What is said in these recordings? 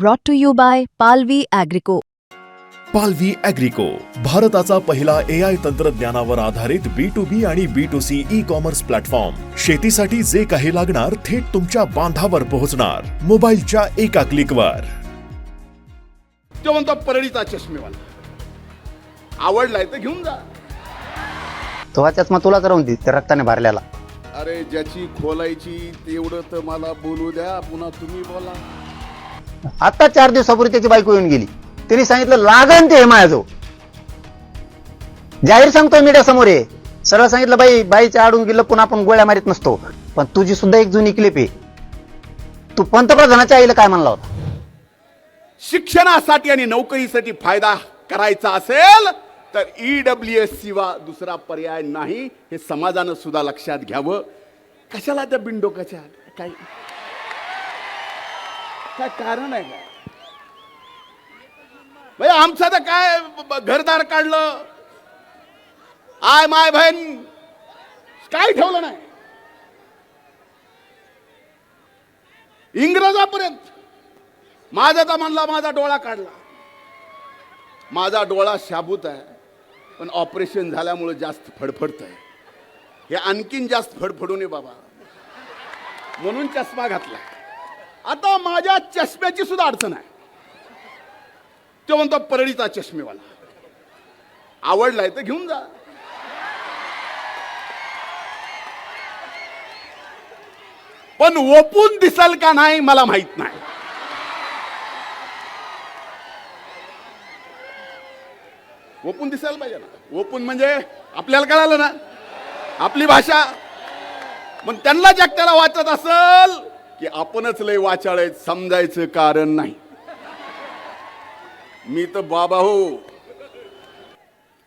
brought to you by Palvi Agrico. पालवी अॅग्रिको भारताचा पहिला ए आय तंत्रज्ञानावर आधारित बी टू बी आणि B to C e commerce platform शेतीसाठी जे काही लागणार थेट तुमच्या बांधावर पोहोचणार. मोबाईलच्या एका क्लिकवर तो म्हणतो परळीचा चष्मेवाला. आवडलाय तर घेऊन जा. तो हा चष्मा तुलाच राहून दे त्या रक्ताने भरलेला. अरे ज्याची खोलायची तेवढं तर मला बोलू द्या पुन्हा तुम्ही बोला. आता चार दिवसापूर्वी त्याची बायको येऊन गेली. तिने सांगितलं लागन ते माझ्याजवळ जाहीर सांगतोय मीडिया समोर आहे सरळ सांगितलं बाई बाईच्या आडून गेलं पुन्हा आपण गोळ्या मारीत नसतो. पण तुझी सुद्धा एक जुनी क्लिप आहे. तू पंतप्रधानाच्या आईला काय म्हणला होता? शिक्षणासाठी आणि नोकरीसाठी फायदा करायचा असेल तर E ईडब्ल्यू एस शिवा दुसरा पर्याय नाही. हे समाजानं सुद्धा लक्षात घ्यावं. कशाला त्या बिनडोकाच्या काय काय कारण आहे? काय म्हणजे आमचं तर काय घरदार काढलं? आय माय बहीण काय ठेवलं नाही? इंग्रजापर्यंत. माझा तर म्हणला माझा डोळा काढला. माझा डोळा शाबूत आहे पण ऑपरेशन झाल्यामुळे जास्त फडफडत आहे हे आणखीन जास्त फडफडू नये बाबा. म्हणून चष्मा घातला आता माझ्या चष्म्याची सुद्धा अडचण आहे. तो म्हणतो परळीचा चष्मेवाला. आवडलाय तर घेऊन जा. पण ओपून दिसल का नाही मला माहीत नाही. ओपून दिसायला पाहिजे ना. ओपून म्हणजे आपल्याला कळालं ना. आपली भाषा. मग त्यांना जगत्याला वाचत असल की आपणच लय वाचाळ आहेत समजायचं कारण नाही. मी तर बाबा हो.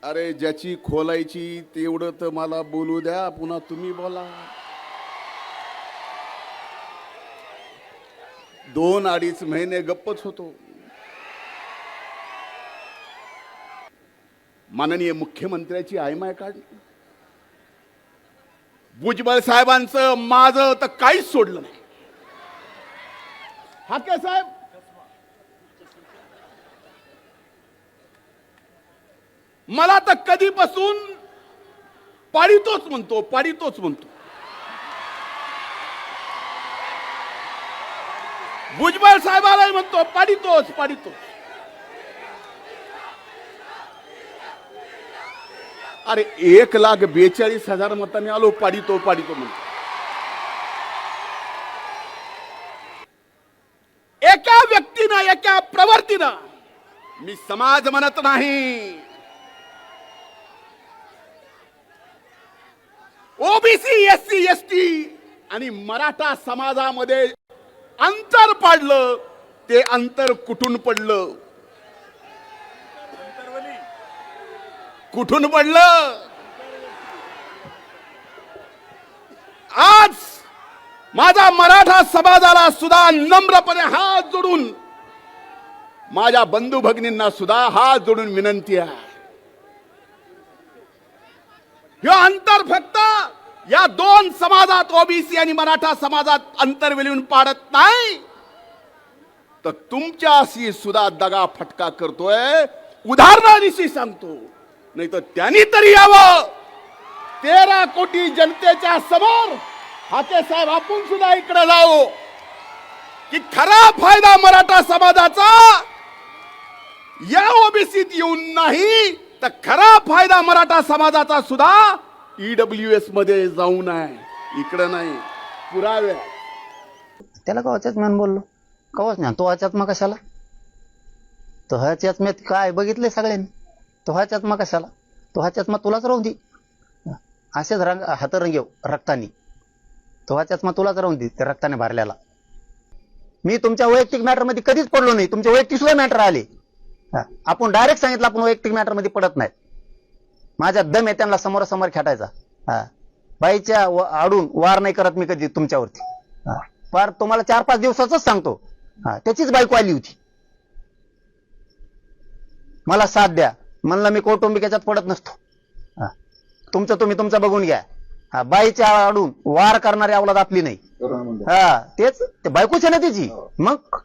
अरे ज्याची खोलायची तेवढं तर मला बोलू द्या पुन्हा तुम्ही बोला. दोन अडीच महिने गप्पच होतो. माननीय मुख्यमंत्र्याची आयमाय काढली. भुजबळ साहेबांचं माझं तर काहीच सोडलं नाही. हाके साहेब. मला तर कधीपासून पाडितोच म्हणतो पाडितोच म्हणतो. भुजबळ साहेबालाही म्हणतो पाडितोच पाडितोच अरे एक लाख बेचाळीस हजार मतांनी आलो पाडितो पाडितो म्हणतो एका व्यक्तीनं प्रवर्तीनं मी समाज म्हणत नाही. OBC S C S T आणि मराठा समाजामध्ये अंतर पाडलं ते अंतर कुठून पडलं? कुठून पडलं? आज माझा मराठा समाजाला सुद्धा नम्रपणे हात जोडून माझ्या बंधू भगिनींना सुद्धा हात जोडून विनंती आहे. हे अंतर फक्त या दोन समाजात ओबीसी आणि मराठा समाजात अंतर विलवून पाडत नाही. तर तुमच्याशी सुद्धा दगा फटका करतोय. उदाहरणादिशी सांगतो. नाही तर त्यांनी तरी यावं. तेरा कोटी जनतेच्या समोर हाके साहेब आपण सुद्धा इकडे जाऊ. की खरा फायदा मराठा समाजाचा या ओबीसीत येऊन नाही तर खरा फायदा मराठा समाजाचा सुद्धा ईडब्ल्यू एसमध्ये जाऊ नये इकडे नाही. पुरावे. त्याला कवाच्याच म्हणून बोललो? कवाच नाही तो हा मग कशाला? तो ह्याच्यात मी काय बघितले सगळ्यांनी? तो हा मग कशाला? तो हा मग तुलाच राहून दे. असेच रंग हातरंग येऊ रक्तानी. तो हा चष्मा तुलाच राहून दे त्या रक्ताने भरलेला. मी तुमच्या वैयक्तिक मॅटरमध्ये कधीच पडलो नाही. तुमच्या वैयक्तिक सुद्धा मॅटर आले. आपण डायरेक्ट सांगितलं आपण वैयक्तिक मॅटरमध्ये पडत नाही. माझ्या दम आहे त्यांना समोरासमोर खेटायचा. हा. बाईच्या आडून वार नाही करत मी कधी तुमच्यावरती. हा. फार तुम्हाला चार पाच दिवसाच सांगतो. हा. त्याचीच बायको आली होती. मला साथ द्या. म्हणलं मी कौटुंबिक याच्यात पडत नसतो. हा. तुमचं तुम्ही तुमचं बघून घ्या. हा. बाईच्या आडून वार करणारी अवलाद आपली नाही. हा. तेच. ते बायकोच आहे ना त्याची. मग?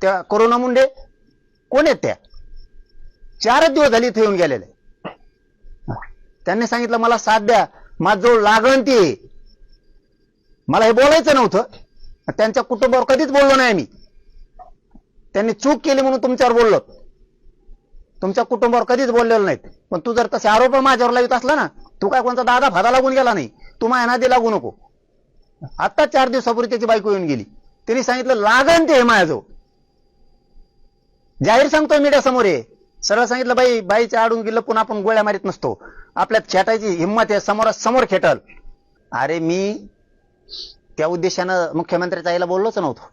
त्या कोरोना मुंडे कोण आहेत त्या? चारच दिवस झाले इथे येऊन गेलेले. त्यांनी सांगितलं मला साथ द्या. माझं लागण ती आहे. मला हे बोलायचं नव्हतं. त्यांच्या कुटुंबावर कधीच बोललो नाही मी. त्यांनी चूक केली म्हणून तुमच्यावर बोललो. तुमच्या कुटुंबावर कधीच बोललेलो नाहीत. पण तू जर तसे आरोप माझ्यावर लावित असला ना तू काय कोणता दादा फादा लागून गेला नाही. तू माझ्या नादी लागू नको. आता चार दिवसापूर्वी त्याची बायको येऊन गेली. त्यांनी सांगितलं लागण ते आहे माझ्याजवळ. जाहीर सांगतोय मीडिया समोर आहे सरळ सांगितलं बाई बाईच्या आडून गेलं पुन्हा आपण गोळ्या मारीत नसतो. आपल्यात खेटायची हिंमत आहे समोरासमोर खेटल. अरे मी त्या उद्देशानं मुख्यमंत्र्याच्या आईला बोललोच नव्हतो.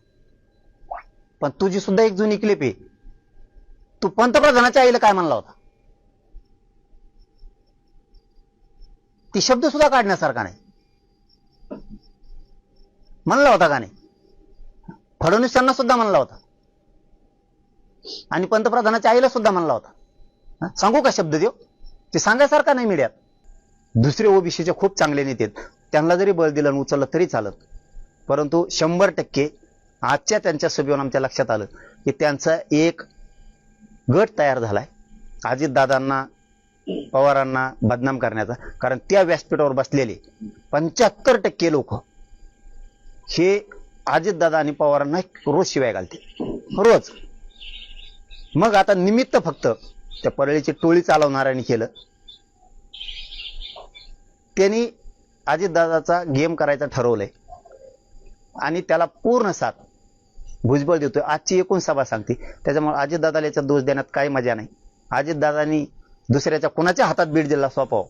पण तुझी सुद्धा एक जुनी क्लिप आहे. तू पंतप्रधानाच्या आईला काय म्हणला होता? ती शब्द सुद्धा काढण्यासारखा नाही. म्हणला होता का नाही? फडणवीस यांना सुद्धा म्हणला होता. आणि पंतप्रधानाच्या आईला सुद्धा म्हणला होता. सांगू का शब्द देव? ते सांगायसारखा नाही मीडियात. दुसरे ओबीसीचे खूप चांगले नेते आहेत. त्यांना जरी बळ दिलं आणि उचललं तरी चालत. परंतु शंभर टक्के आजच्या त्यांच्या सभेवरून आमच्या लक्षात आलं की त्यांचा एक गट तयार झालाय. अजितदादांना पवारांना बदनाम करण्याचा. कारण त्या व्यासपीठावर बसलेले पंच्याहत्तर टक्के लोक हे अजितदादा आणि पवारांना रोज शिवाय घालते रोज. मग आता निमित्त फक्त त्या परळीची टोळी चालवणाऱ्याने केलं. त्यांनी अजितदादाचा गेम करायचा ठरवलंय. आणि त्याला पूर्ण साथ. भुजबळ देतोय. आजची एकूण सभा सांगते. त्याच्यामुळे अजितदादाला याचा दोष देण्यात काही मजा नाही. अजितदादांनी दुसऱ्याच्या कुणाच्या हातात बीड दिला सोपावं?